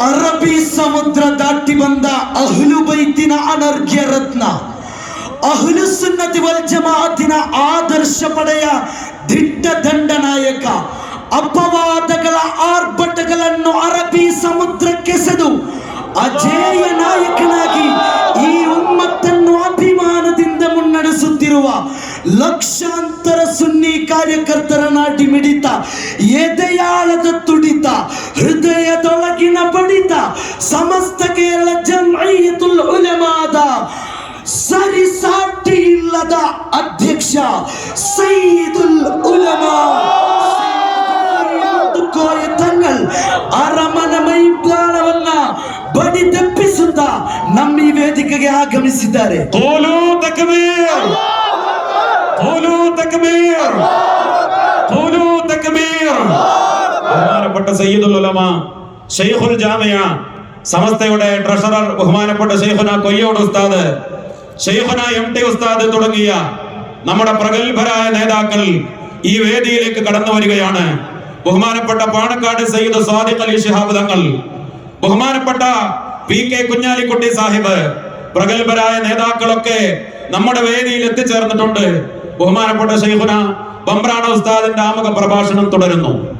ಅರಬ್ಬಿ ಸಮುದ್ರ ದಾಟಿ ಬಂದ ಅಹ್ಲು ಬೈತಿನ ಅನರ್ಘ್ಯ ರತ್ನ. ಅಹ್ಲು ಸುನ್ನತಿ ವಲ್ ಜಮಾತಿನ ಆದರ್ಶ ಪಡೆಯ ದಿಟ್ಟ ದಂಡನಾಯಕ. ಅಪವಾದಗಳ ಆರ್ಭಟಗಳನ್ನು ಅರಬ್ಬಿ ಸಮುದ್ರಕ್ಕೆಸೆದು ಅಜೇಯ ನಾಯಕನಾಗಿ ಲಕ್ಷಾಂತರ ಸುನ್ನಿ ಕಾರ್ಯಕರ್ತರ ನಾಟಿ ಮಿಡಿತ, ಎದೆಯಾಳದ ತುಡಿತ, ಹೃದಯದೊಳಗಿನ ಬಡಿತ ಸಮಸ್ತ ಕೇರಳ ಜಮೈಯತುಲ್ ಉಲಮಾದ ಸರಿಸಾಟಿ ಇಲ್ಲದ ಅಧ್ಯಕ್ಷ ಸೈದುಲ್ ಉಲಮಾ. ತಂಗಳ್ ಅರಮನ ಮೈದಾನವನ್ನ ಬಡಿ ತಪ್ಪಿಸುತ್ತಾ ನಮ್ಮ ಈ ವೇದಿಕೆಗೆ ಆಗಮಿಸಿದ್ದಾರೆ. ബഹുമാനപ്പെട്ട സയ്യിദുൽ ഉലമ ഷെയ്ഖുൽ ജാമിയ സമസ്തയുടെ ട്രഷറർ ബഹുമാനപ്പെട്ട ഷെയ്ഖുന കൊയ്യോട് ഉസ്താദ് ഷെയ്ഖുന എം ടി ഉസ്താദ് തുടങ്ങിയ നമ്മുടെ പ്രഗത്ഭരായ നേതാക്കൾ ഈ വേദിയിലേക്ക് കടന്നു വരികയാണ്. ബഹുമാനപ്പെട്ട പാണക്കാട് സയ്യിദ് സ്വാദിഖ് അലി ശിഹാബ് തങ്ങൾ ബഹുമാനപ്പെട്ട പി കെ കുഞ്ഞാലിക്കുട്ടി സാഹിബ് പ്രഗത്ഭരായ നേതാക്കളൊക്കെ നമ്മുടെ വേദിയിൽ എത്തിച്ചേർന്നിട്ടുണ്ട്. ബഹുമാനപ്പെട്ട ശൈഖുന ബംബ്രാണ ഉസ്താദിന്റെ ആമുഖ പ്രഭാഷണം തുടരുന്നു.